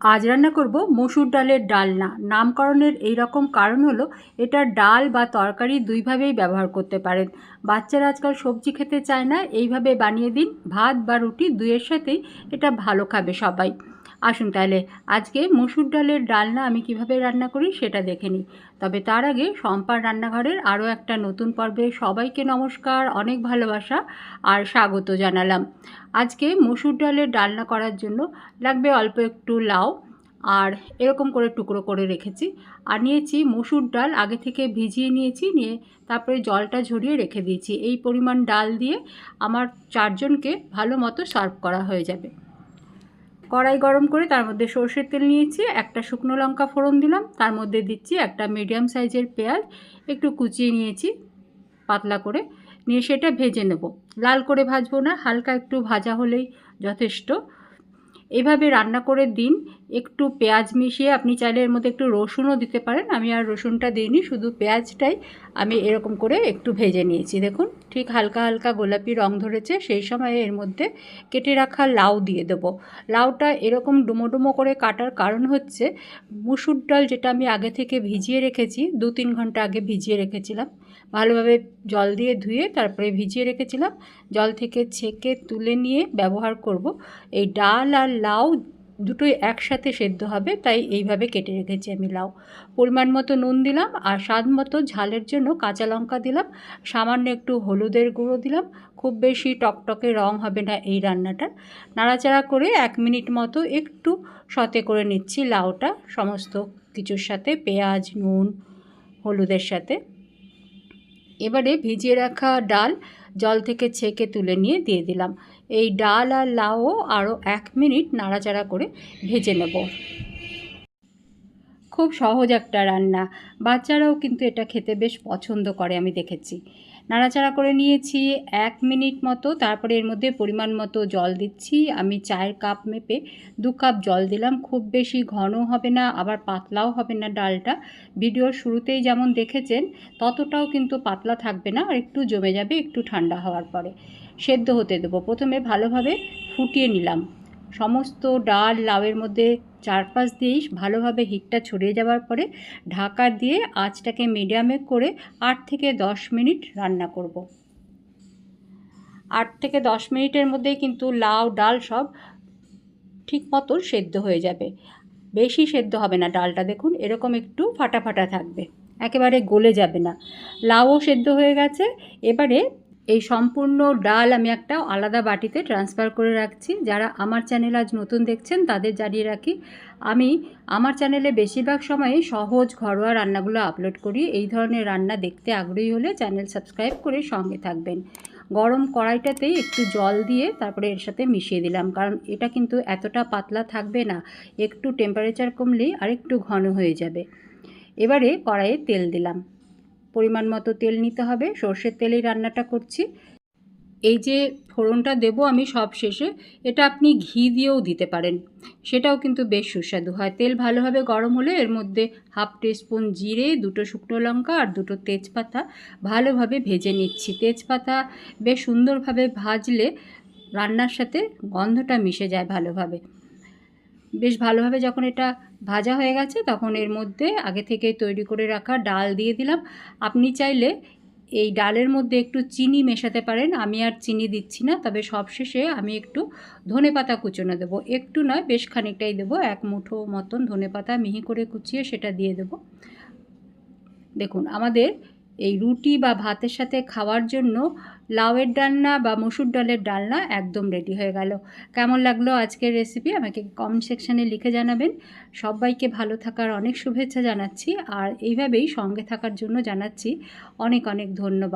আজ রান্না করব মসুর ডালের ডালনা। নামকরণের এই রকম কারণ হলো, এটা ডাল বা তরকারি দুইভাবেই ব্যবহার করতে পারেন। বাচ্চারা আজকাল সবজি খেতে চায় না, এইভাবে বানিয়ে দিন। ভাত বা রুটি দুইয়ের সাথেই এটা ভালো খাবে সবাই। আসুন তাহলে, আজকে মসুর ডালের ডালনা আমি কীভাবে রান্না করি সেটা দেখে নিই। তবে তার আগে সম্পার রান্নাঘরের আরও একটা নতুন পর্বে সবাইকে নমস্কার, অনেক ভালোবাসা আর স্বাগত জানালাম। আজকে মসুর ডালের ডালনা করার জন্য লাগবে অল্প একটু লাউ আর এরকম করে টুকরো করে রেখেছি। আর নিয়েছি মসুর ডাল, আগে থেকে ভিজিয়ে নিয়েছি, নিয়ে তারপরে জলটা ঝরিয়ে রেখে দিয়েছি। এই পরিমাণ ডাল দিয়ে আমার চারজনকে ভালো মতো সার্ভ করা হয়ে যাবে। কড়াই গরম করে তার মধ্যে সর্ষের তেল নিয়েছি, একটা শুকনো লঙ্কা ফোড়ন দিলাম, তার মধ্যে দিচ্ছি একটা মিডিয়াম সাইজের পেঁয়াজ, একটু কুচিয়ে নিয়েছি পাতলা করে, নিয়ে সেটা ভেজে নেব। লাল করে ভাজবো না, হালকা একটু ভাজা হলেই যথেষ্ট। এভাবে রান্না করে দিন। একটু পেঁয়াজ মিশিয়ে আপনি চাইলে এর মধ্যে একটু রসুনও দিতে পারেন। আমি আর রসুনটা দিইনি, শুধু পেঁয়াজটাই আমি এরকম করে একটু ভেজে নিয়েছি। দেখুন, ঠিক হালকা হালকা গোলাপি রং ধরেছে। সেই সময় এর মধ্যে কেটে রাখা লাউ দিয়ে দেবো। লাউটা এরকম ডুমো ডুমো করে কাটার কারণ হচ্ছে, মুসুর ডাল যেটা আমি আগে থেকে ভিজিয়ে রেখেছি দু তিন ঘণ্টা আগে ভিজিয়ে রেখেছিলাম। ভালোভাবে জল দিয়ে ধুয়ে তারপরে ভিজিয়ে রেখেছিলাম। জল থেকে ছেঁকে তুলে নিয়ে ব্যবহার করব। এই ডাল আর লাউ দুটোই একসাথে সেদ্ধ হবে, তাই এইভাবে কেটে রেখেছি আমি লাউ। পরিমাণ মতো নুন দিলাম আর স্বাদ মতো ঝালের জন্য কাঁচা লঙ্কা দিলাম। সামান্য একটু হলুদের গুঁড়ো দিলাম। খুব বেশি টকটকে রং হবে না এই রান্নাটা। নাড়াচাড়া করে এক মিনিট মতো একটু সতে করে নিচ্ছি লাউটা। সমস্ত কিছুর সাথে পেঁয়াজ, নুন, হলুদের সাথে। এবারে ভিজিয়ে রাখা ডাল জল থেকে ছেঁকে তুলে নিয়ে দিয়ে দিলাম। এই ডাল আর লাউও আরও এক মিনিট নাড়াচাড়া করে ভেজে নেব। খুব সহজ একটা রান্না। বাচ্চারাও কিন্তু এটা খেতে বেশ পছন্দ করে, আমি দেখেছি। নাড়াচাড়া করে নিয়েছি, এক মিনিট মতো। তারপরে এর মধ্যে পরিমাণ মতো জল দিচ্ছি। আমি চায়ের কাপ মেপে দু কাপ জল দিলাম। খুব বেশি ঘন হবে না, আবার পাতলাও হবে না ডালটা। ভিডিওর শুরুতেই যেমন দেখেছেন, ততটাও কিন্তু পাতলা থাকবে না, আর একটু জমে যাবে, একটু ঠান্ডা হওয়ার পরে। সেদ্ধ হতে দেবো। প্রথমে ভালোভাবে ফুটিয়ে নিলাম। সমস্ত ডাল লাউয়ের মধ্যে চারপাশ দিয়েই ভালোভাবে হিটটা ছড়িয়ে যাওয়ার পরে ঢাকা দিয়ে আঁচটাকে মিডিয়ামে করে আট থেকে দশ মিনিট রান্না করব। আট থেকে দশ মিনিটের মধ্যেই কিন্তু লাউ, ডাল সব ঠিক মতো সেদ্ধ হয়ে যাবে। বেশি সেদ্ধ হবে না ডালটা, দেখুন, এরকম একটু ফাটা ফাটা থাকবে। একেবারে গলে যাবে না। লাউও সেদ্ধ হয়ে গেছে। এবারে এই সম্পূর্ণ ডাল আমি একটা আলাদা বাটিতে ট্রান্সফার করে রাখছি। যারা আমার চ্যানেল আজ নতুন দেখছেন, তাদের জানিয়ে রাখি, আমি আমার চ্যানেলে বেশিরভাগ সময়ই সহজ ঘরোয়া রান্নাগুলো আপলোড করি। এই ধরনের রান্না দেখতে আগ্রহী হলে চ্যানেল সাবস্ক্রাইব করে সঙ্গে থাকবেন। গরম কড়াইটাতেই একটু জল দিয়ে তারপরে এর সাথে মিশিয়ে দিলাম, কারণ এটা কিন্তু এতটা পাতলা থাকবে না, একটু টেম্পারেচার কমলেই আরেকটু ঘন হয়ে যাবে। এবারে কড়াইয়ে তেল দিলাম। পরিমাণ মতো তেল নিতে হবে। সর্ষের তেলেই রান্নাটা করছি। এই যে ফোড়নটা দেব আমি সব শেষে, এটা আপনি ঘি দিয়েও দিতে পারেন। সেটাও কিন্তু বেশ সুস্বাদু হয়। তেল ভালোভাবে গরম হলে, এর মধ্যে হাফ টিস্পুন জিরে, দুটো শুকনো লঙ্কা আর দুটো তেজপাতা ভালোভাবে ভেজে নিচ্ছি। তেজপাতা বেশ সুন্দরভাবে ভাজলে রান্নার সাথে গন্ধটা মিশে যায় ভালোভাবে। বেশ ভালোভাবে যখন এটা ভাজা হয়ে গেছে, তখন এর মধ্যে আগে থেকে তৈরি করে রাখা ডাল দিয়ে দিলাম। আপনি চাইলে এই ডালের মধ্যে একটু চিনি মেশাতে পারেন, আমি আর চিনি দিচ্ছি না, তবে সবশেষে আমি একটু ধনে পাতা কুচোনো দেবো। একটু নয়, বেশ খানিকটাই দেবো, এক মুঠো মতন ধনে পাতা মিহি করে কুচিয়ে সেটা দিয়ে দেবো। দেখুন, আমাদের এই রুটি বা ভাতের সাথে খাওয়ার জন্য লাউয়ের ডালনা বা মসুর ডালের ডালনা একদম রেডি হয়ে গেল। কেমন লাগল আজকের রেসিপি আমাকে কমেন্ট সেকশানে লিখে জানাবেন। সবাইকে ভালো থাকার অনেক শুভেচ্ছা জানাচ্ছি আর এইভাবেই সঙ্গে থাকার জন্য জানাচ্ছি। অনেক অনেক ধন্যবাদ।